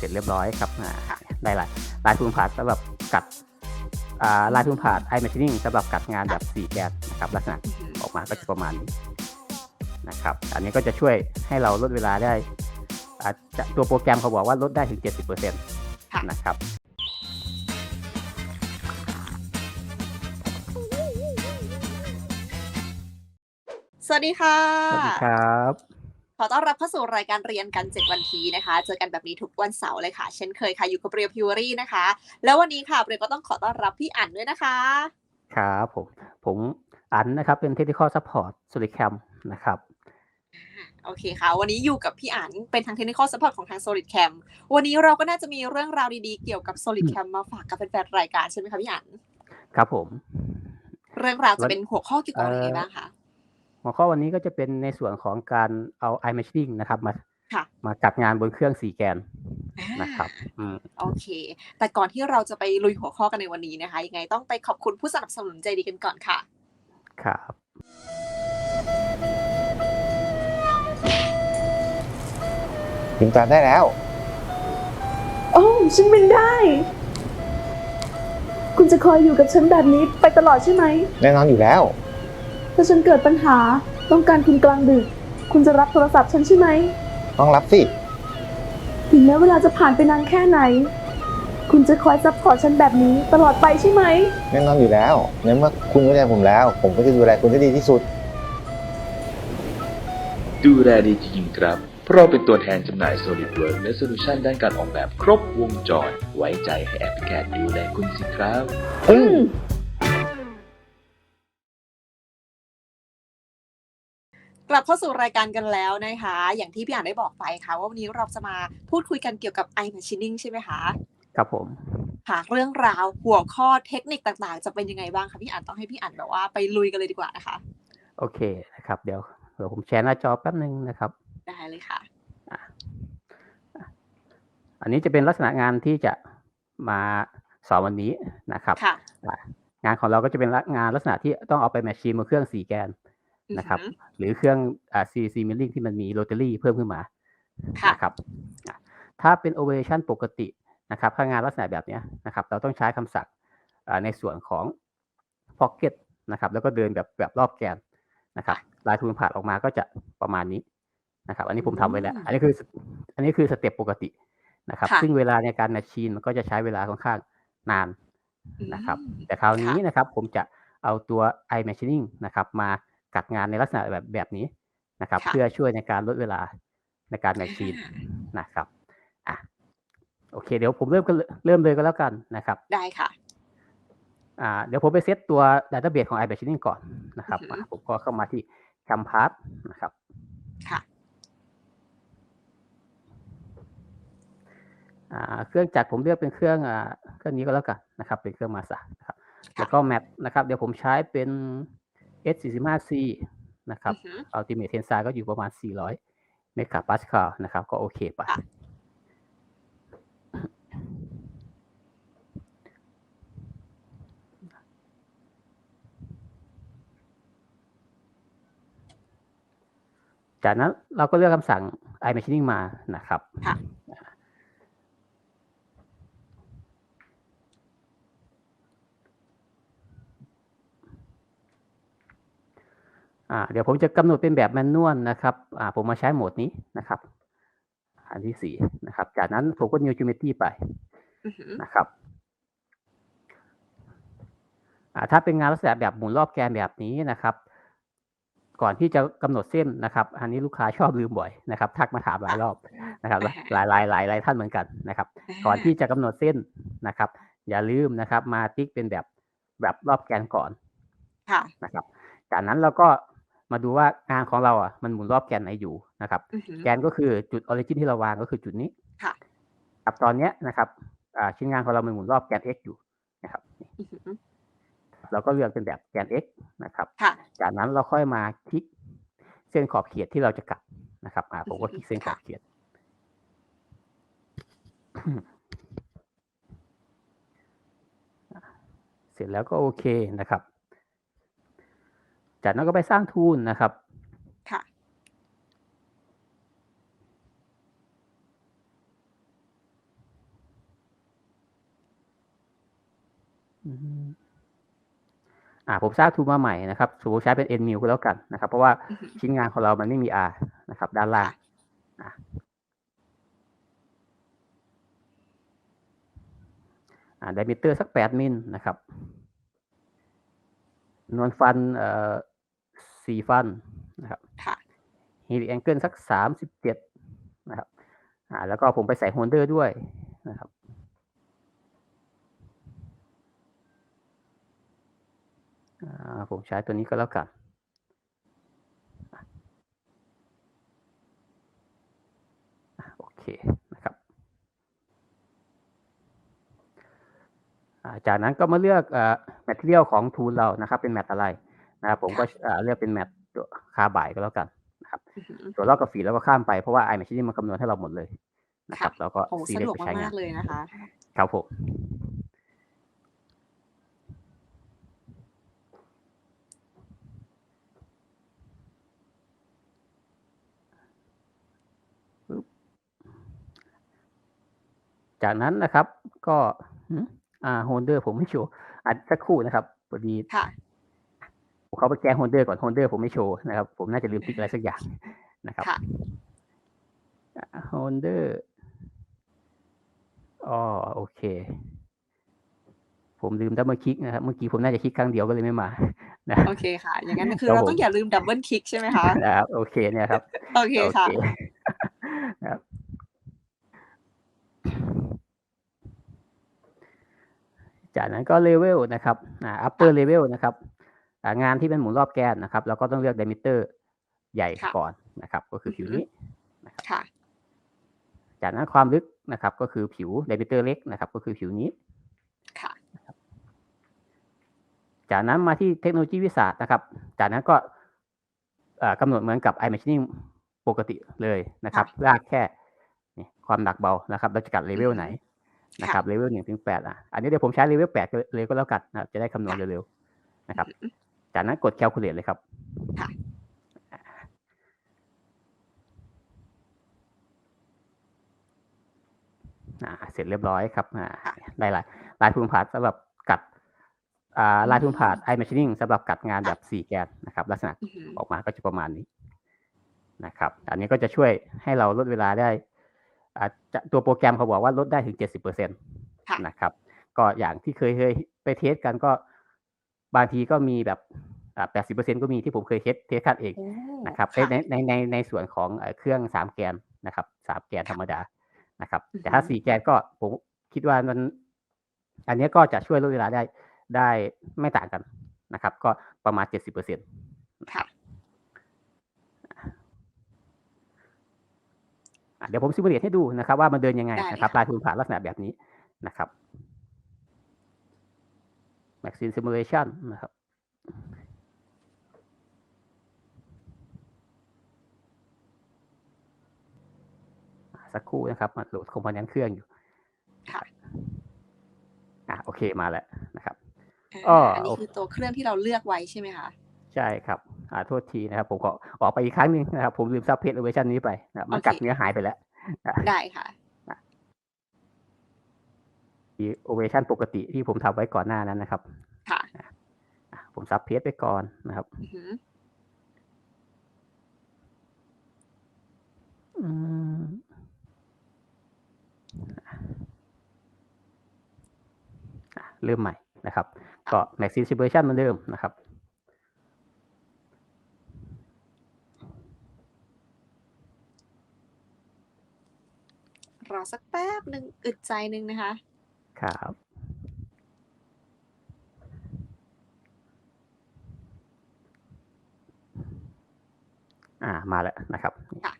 เสร็จเรียบร้อยครับอ่าค่ะได้ลายลายภูมิผ่านสำหรับกัดอ่าลายภูมิผ่าน iMachining สำหรับกัดงานแบบ4แกนนะครับลักษณะอือหือออกมาก็จะประมาณนี้นะครับ อันนี้ก็จะช่วยให้เราลดเวลาได้อาจจะตัวโปรแกรมเขาบอกว่าลดได้ถึง 70%นะครับสวัสดีค่ะ สวัสดีครับ ขอต้อนรับเข้าสู่รายการเรียนกัน 7 วันทีนะคะ เจอกันแบบนี้ทุกวันเสาร์เลยค่ะ เช่นเคยค่ะ อยู่กับเรียวพิวรี่นะคะ แล้ววันนี้ค่ะเรียวก็ต้องขอต้อนรับพี่อั๋นด้วยนะคะ ครับผม ผมอันนะครับ เป็น Technical Support s o l i d c a m นะครับโอเคค่ะ วันนี้อยู่กับพี่อั๋นเป็นทางเทคนิคอลซัพพอร์ตของทาง Solid Cam วันนี้เราก็น่าจะมีเรื่องราวดีๆ เกี่ยวกับ Solid Cam มาฝากกับแฟนๆรายการใช่ไหมคะพี่อั๋นครับผม เรื่องราวจะเป็นหัวข้อเกี่ยวกับอะไรบ้างคะ หัวข้อวันนี้ก็จะเป็นในส่วนของการเอา iMachining นะครับมาค่ะมาจัดงานบนเครื่อง4แกนนะครับอืมโอเค แต่ก่อนที่เราจะไปลุยหัวข้อกันในวันนี้นะคะ ยังไงต้องไปขอบคุณผู้สนับสนุนใจดีกันก่อนค่ะ ครับลืมตาได้แล้ว โอ้ฉันบินได้ คุณจะคอยอยู่กับฉันแบบนี้ไปตลอดใช่ไหม แน่นอนอยู่แล้ว ถ้าฉันเกิดปัญหาต้องการคุณกลางดึก คุณจะรับโทรศัพท์ฉันใช่ไหม ต้องรับสิ ถึงแม้เวลาจะผ่านไปนานแค่ไหน คุณจะคอยซัพพอร์ตฉันแบบนี้ตลอดไปใช่ไหม แน่นอนอยู่แล้วในเมื่อคุณดูแลผมแล้ว ผมก็จะดูแลคุณได้ดีที่สุด ดูแลดีจริงๆครับ เพราะเราเป็นตัวแทนจำหน่าย SolidWorks และโซลูชันด้านการออกแบบครบวงจร ไว้ใจให้แอปพลิเคชันดูแลคุณสิครับ อืม กลับเข้าสู่รายการกันแล้วนะคะ อย่างที่พี่อ่านได้บอกไปค่ะ ว่าวันนี้เราจะมาพูดคุยกันเกี่ยวกับ iMachining ใช่ไหมคะครับผมค่ะเรื่องราวหัวข้อเทคนิคต่างๆ จะเป็นยังไงบ้างคะพี่อ่านต้องให้พี่อ่านแบบว่าไปลุยกันเลยดีกว่านะคะ โอเคนะครับ เดี๋ยวเดี๋ยวผมแชร์หน้าจอแป๊บนึงนะครับ ได้เลยค่ะ อันนี้จะเป็นลักษณะงานที่จะมาสอนวันนี้นะครับค่ะงานของเราก็จะเป็นงานลักษณะที่ต้องเอาไปแมชชีนบนเครื่อง4แกน นะครับอือหือหรือเครื่องอ่า CC Milling ที่มันมีโรตารี่เพิ่มขึ้นมาค่ะนะครับอะถ้าเป็น Operation ปกตินะครับถ้างานลักษณะแบบเนี้ยนะครับ เราต้องใช้คำสั่งอ่าในส่วนของ Pocket นะครับ แล้วก็เดินแบบแบบรอบแกนนะครับ ลายทูนผ่านออกมาก็จะประมาณนี้นะครับ อันนี้ผมทำไว้แล้ว อันนี้คือ อันนี้คือสเต็ปปกตินะครับค่ะซึ่งเวลาในการแมชชีนมันก็จะใช้เวลาค่อนข้างนานนะครับอืมแต่คราวนี้ค่ะนะครับ ผมจะเอาตัว iMachining นะครับ มา กัดงานในลักษณะแบบแบบนี้นะครับค่ะเพื่อช่วยในการลดเวลาในการแมชชีนอ่านะครับอะโอเค เดี๋ยวผมเริ่มกันเลยเริ่มเลยก็แล้วกันนะครับ ได้ค่ะอ่าเดี๋ยวผมไปเซตตัว Database ของ iMachining ก่อนนะครับอือฮึอะผมก็เข้ามาที่ Campus นะครับ ค่ะอ่าเครื่องจักรผมเลือกเป็นเครื่องอ่าเครื่องนี้ก็แล้วกันนะครับ เป็นเครื่องมาสานะครับ แล้วก็แมปนะครับ เดี๋ยวผมใช้เป็น S45C นะครับอือหือ Ultimate Tensile ก็อยู่ประมาณ 400 เมกะปาสคาลนะครับ ก็โอเคไปค่ะจากนั้นเราก็เลือกคำสั่ง iMachining มานะครับ ค่ะ อ่า เดี๋ยวผมจะกำหนดเป็นแบบแมนนวลนะครับอ่าผมมาใช้โหมดนี้นะครับ อันที่สี่นะครับ จากนั้นผมก็ New Geometry ไปอือหือนะครับอ่าถ้าเป็นงานลักษณะแบบหมุนรอบแกนแบบนี้นะครับ ก่อนที่จะกำหนดเส้นนะครับ อันนี้ลูกค้าชอบลืมบ่อยนะครับทักมาถามหลายรอบนะครับ หลายหลายหลายหลายท่านเหมือนกันนะครับ ก่อนที่จะกำหนดเส้นนะครับ อย่าลืมนะครับ มาติ๊กเป็นแบบแบบรอบแกนก่อนค่ะนะครับ จากนั้นเราก็ มาดูว่างานของเราอะมันหมุนรอบแกนไหนอยู่นะครับอือหือแกนก็คือจุดออริจินที่เราวางก็คือจุดนี้ค่ะกับตอนเนี้ยนะครับอ่าชิ้นงานของเรามันหมุนรอบแกน x อยู่นะครับอือหือเราก็เลือกเป็นแบบแกน x นะครับค่ะจากนั้นเราค่อยมาคลิกเส้นขอบเขียดที่เราจะกัดนะครับอ่าผมก็คลิกเส้นขอบเขียดเสร็จแล้วก็โอเคนะครับ จากนั้นก็ไปสร้างทูนนะครับค่ะอ่าผมสร้างทูลมาใหม่นะครับสมมติใช้เป็น n new ก็แล้วกันนะครับ เพราะว่าชิ้นงานของเรามันไม่มี r นะครับ ด้านล่างอ่าไดมิเตอร์สักแปดมิลนะครับนวลฟันเอ่อ สี่ฟันนะครับค่ะฮีลิแองเกิลสักสามสิบเจ็ดนะครับอ่าแล้วก็ผมไปใส่โฮลเดอร์ด้วยนะครับอ่าผมใช้ตัวนี้ก็แล้วกันอะโอเคนะครับอ่าจากนั้นก็มาเลือกเอ่อ material ของทูลเรานะครับ เป็นแมทอะไร นะครับผมก็อ่าเลือกเป็นแมทตัวคาร์บายก็แล้วกันนะครับอือหือส่วนลอกกับฝีแล้วก็ข้ามไปเพราะว่า iMachine มันคำนวณให้เราหมดเลยนะครับ แล้วก็โอ้ซีสะเล็ดวกไปใช้งามานกๆเลยนะคะครับผมจากนั้นนะครับ ก็หืมอ่าโฮลเดอร์ผมไม่โชว์อัดสักครู่นะครับพอดีค่ะ ผมเข้าไปแก้โฮลเดอร์ก่อนโฮลเดอร์ผมไม่โชว์นะครับ ผมน่าจะลืมติ๊กอะไรสักอย่างนะครับค่ะโฮลเดอร์อ๋อโอเค ผมลืมดับเบิลคลิกนะครับ เมื่อกี้ผมน่าจะคลิกครั้งเดียวก็เลยไม่มานะโอเคค่ะ อย่างนั้นคือครับเราผมต้องอย่าลืมดับเบิลคลิกใช่ไหมคะนะครับโอเคเนี่ยครับ โอเคค่ะนะครับจากนั้นก็เลเวลนะครับอ่า upper level นะครับอ่า งานที่เป็นหมุนรอบแกนนะครับ เราก็ต้องเลือก diameter ใหญ่ค่ะก่อนนะครับ ก็คือผิวนี้ค่ะจากนั้นความลึกนะครับ ก็คือผิว diameter เล็กนะครับ ก็คือผิวนี้ค่ะจากนั้นมาที่เทคโนโลยีวิสาสตร์นะครับ จากนั้นก็เอ่อกำหนดเหมือนกับ iMachining ปกติเลยนะครับลากแค่นี่ความหนักเบานะครับ เราจะกัดเลเวลไหนนะครับเลเวลหนึ่งถึงแปดอะอันนี้เดี๋ยวผมใช้เลเวลแปดเลยก็แล้วกันนะครับจะได้คำนวณเร็วๆนะครับ จากนั้นกด calculate เลยครับค่ะอ่าเสร็จเรียบร้อยครับอ่าค่ะได้ลายลายทุนผาดสำหรับกัดอ่าลายทุนผาด iMachining สำหรับกัดงานแบบสี่แกนนะครับ ลักษณะอือหือออกมาก็จะประมาณนี้นะครับ อันนี้ก็จะช่วยให้เราลดเวลาได้อ่าจะตัวโปรแกรมเขาบอกว่าลดได้ถึง70%ค่ะนะครับ ก็อย่างที่เคยเคยไปเทสกันก็ บางทีก็มีแบบอ่า80%ก็มีที่ผมเคยเทสเทสคัดเองโอ้นะครับค่ะในในในในส่วนของเอ่อเครื่องสามแกนนะครับสามแกนธรรมดานะครับอือฮึแต่ถ้าสี่แกนก็ผมคิดว่ามัน อันนี้ก็จะช่วยลดเวลาได้ได้ไม่ต่างกันนะครับ ก็ประมาณ70%ค่ะอะเดี๋ยวผมซิมูเลตให้ดูนะครับ ว่ามันเดินยังไงได้นะครับค่ะลายทุนผ่านลักษณะแบบนี้นะครับ Maxine Simulation นะครับอะสักครู่นะครับมาโหลดคอมโพเนนต์เครื่องอยู่ค่ะอะโอเคมาแล้วนะครับอ่าอ้ออันนี้คือตัวเครื่องที่เราเลือกไว้ใช่ไหมคะใช่ครับอ่าโทษทีนะครับ ผมขอออกไปอีกครั้งหนึ่งนะครับ ผมลืมซับเพจเวอร์ชันนี้ไปนะครับมันโอเคกัดเนื้อหายไปแล้ว ได้ค่ะที่ โอเวชันปกติที่ผมทำไว้ก่อนหน้านั้นนะครับ ค่ะอะผมซับเพจไปก่อนนะครับอือหืออืมอะเริ่มใหม่นะครับ ก็ Maxine Simulation เหมือนเดิมนะครับรอสักแป๊บหนึ่งอึดใจหนึ่งนะคะ ครับอ่ามาแล้วนะครับค่ะ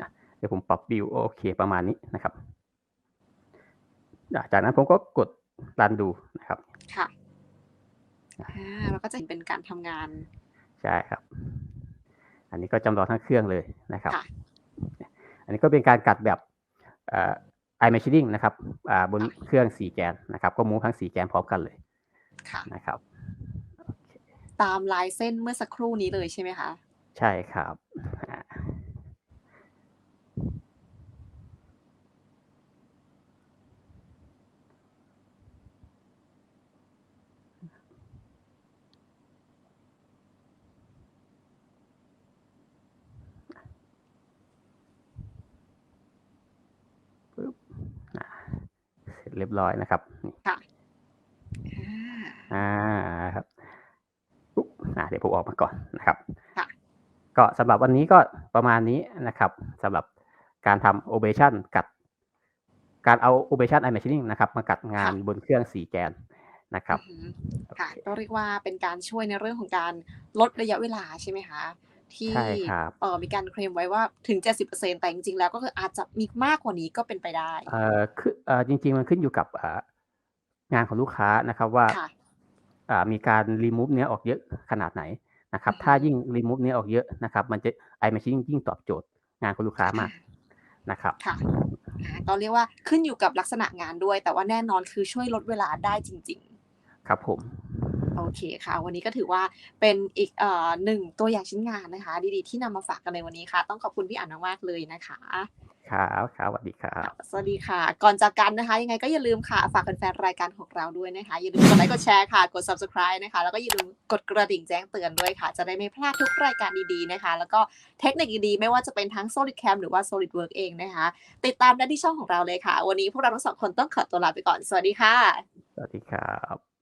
อะเดี๋ยวผมปรับวิวโอเคประมาณนี้นะครับอะจากนั้นผมก็กดรันดูนะครับ ค่ะอ่าเราก็จะเห็นเป็นการทำงาน ใช่ครับ อันนี้ก็จำลองทั้งเครื่องเลยนะครับค่ะอันนี้ก็เป็นการกัดแบบเอ่อ iMachining นะครับอ่าบนเครื่องสี่แกนนะครับ ก็มูฟทั้งสี่แกนพร้อมกันเลยค่ะนะครับ ตามลายเส้นเมื่อสักครู่นี้เลยใช่ไหมคะ ใช่ครับอ่าปึ๊บ เสร็จเรียบร้อยนะครับนี่ค่ะอ่าอ่าครับปุ๊บอะเดี๋ยวผมออกมาก่อนนะครับค่ะก็สำหรับวันนี้ก็ประมาณนี้นะครับสำหรับการทำ ovation กัด การเอา ovation imagining นะครับ มากัดงานบนเครื่องสีแกนนะครับอือหือค่ะก็เรียกว่าเป็นการช่วยในเรื่องของการลดระยะเวลาใช่ไหมคะ ที่ใช่ครับเออมีการเคลมไว้ว่าถึง 70%แต่จริงๆ แล้วก็คืออาจจะมีมากกว่านี้ก็เป็นไปได้เอ่อคือเอ่อจริง ๆ มันขึ้นอยู่กับอ่างานของลูกค้านะครับว่าค่ะอ่ามีการรีมูฟเนื้อออกเยอะขนาดไหนนะครับอือฮึถ้ายิ่งรีมูฟเนื้อออกเยอะนะครับ มันจะไอแมชชีนยิ่งตอบโจทย์งานของลูกค้ามากนะครับค่ะอ่าก็เรียกว่าขึ้นอยู่กับลักษณะงานด้วย แต่ว่าแน่นอนคือช่วยลดเวลาได้จริง ๆ ครับผม โอเคค่ะ วันนี้ก็ถือว่าเป็นอีกเอ่อหนึ่งตัวอย่างชิ้นงานนะคะ ดีๆที่นำมาฝากกันในวันนี้ค่ะ ต้องขอบคุณพี่อ่านมากๆเลยนะคะครับครับสวัสดีครับ สวัสดีค่ะ ก่อนจากกันนะคะ ยังไงก็อย่าลืมค่ะ ฝากแฟนๆรายการของเราด้วยนะคะ อย่าลืมกดไลค์ กดแชร์ค่ะ กด subscribe นะคะ แล้วก็อย่าลืมกดกระดิ่งแจ้งเตือนด้วยค่ะ จะได้ไม่พลาดทุกรายการดีๆนะคะ แล้วก็เทคนิคดีๆ ไม่ว่าจะเป็นทั้ง Solid Cam หรือว่า Solid Work เองนะคะ ติดตามได้ที่ช่องของเราเลยค่ะ วันนี้พวกเราทั้งสองคนต้องขอตัวลาไปก่อน สวัสดีค่ะ สวัสดีครับ